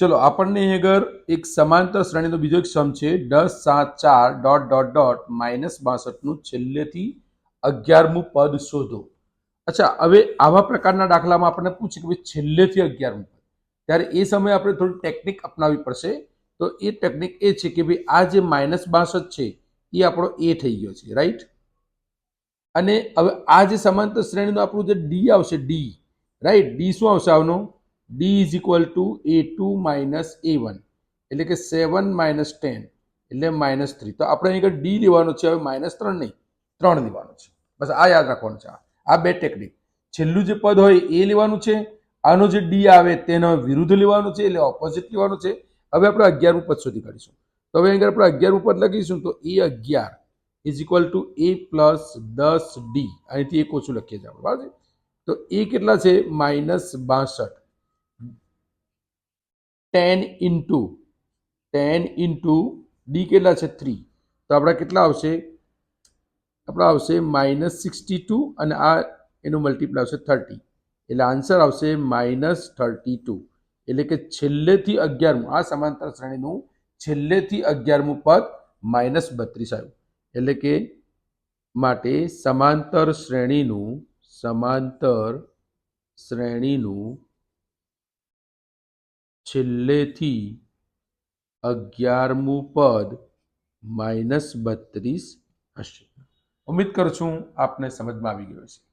ચલો, આપણને અહીં આગળ એક સમાંતર શ્રેણીનો બીજો એક સમ છે દસ સાત ચાર ડોટ ડોટ ડોટ માઇનસ બાસઠનું છેલ્લેથી અગિયારમું પદ શોધો. અચ્છા, હવે આવા પ્રકારના દાખલામાં આપણને પૂછે કે ભાઈ છેલ્લેથી અગિયારમું પદ. ત્યારે એ સમયે આપણે થોડી ટેકનિક અપનાવવી પડશે. તો એ ટેકનિક એ છે કે ભાઈ આ જે માઇનસ બાસઠ છે, એ આપણો એ થઈ ગયો છે, રાઈટ? અને હવે આ જે સમાંતર શ્રેણીનું આપણું જે ડી આવશે, ડી, રાઈટ? ડી શું આવશે આવનું? D is equal to A two minus A one એટલે કે સેવન માઇનસ ટેન એટલે માઇનસ થ્રી તો આપણે અહીં ડી લેવાનું છે, હવે માઇનસ ત્રણ નહીં. ત્રણ લેવાનું છે. બસ આ યાદ રાખવાનું છે. આ. બે ટેકનિક છેલ્લું જે પદ હોય એ લેવાનું છે. આનો જે ડી આવે તેનો વિરુદ્ધ લેવાનું છે, એટલે ઓપોઝિટ લેવાનું છે. હવે આપણે અગિયારમું પદ શોધી કાઢીશું. તો હવે અહીં આપણે અગિયારમું પદ લખીશું તો એ અગિયાર is equal to A plus દસ ડી અહીંથી એક ઓછું લખીએ છીએ આપણે બરાબર તો એ કેટલા છે? માઇનસ બાસઠ. Ten into ten into D કેટલા છે? થ્રી તો આપણા કેટલા આવશે? આપણા આવશે માઇનસ સિક્સટી ટુ અને આ એનું મલ્ટીપ્લ આવશે થર્ટી એટલે આન્સર આવશે માઇનસ થર્ટી ટુ એટલે કે છેલ્લેથી અગિયારમું, આ સમાંતર શ્રેણીનું છેલ્લેથી અગિયારમું પદ માઇનસ બત્રીસ આવ્યું. એટલે કે માટે સમાંતર શ્રેણીનું સમાંતર શ્રેણીનું છેલ્લેથી અગિયારમું પદ માઇનસ બત્રીસ હશે. ઉમ્મીદ કરું છું આપને સમજમાં આવી ગયો છે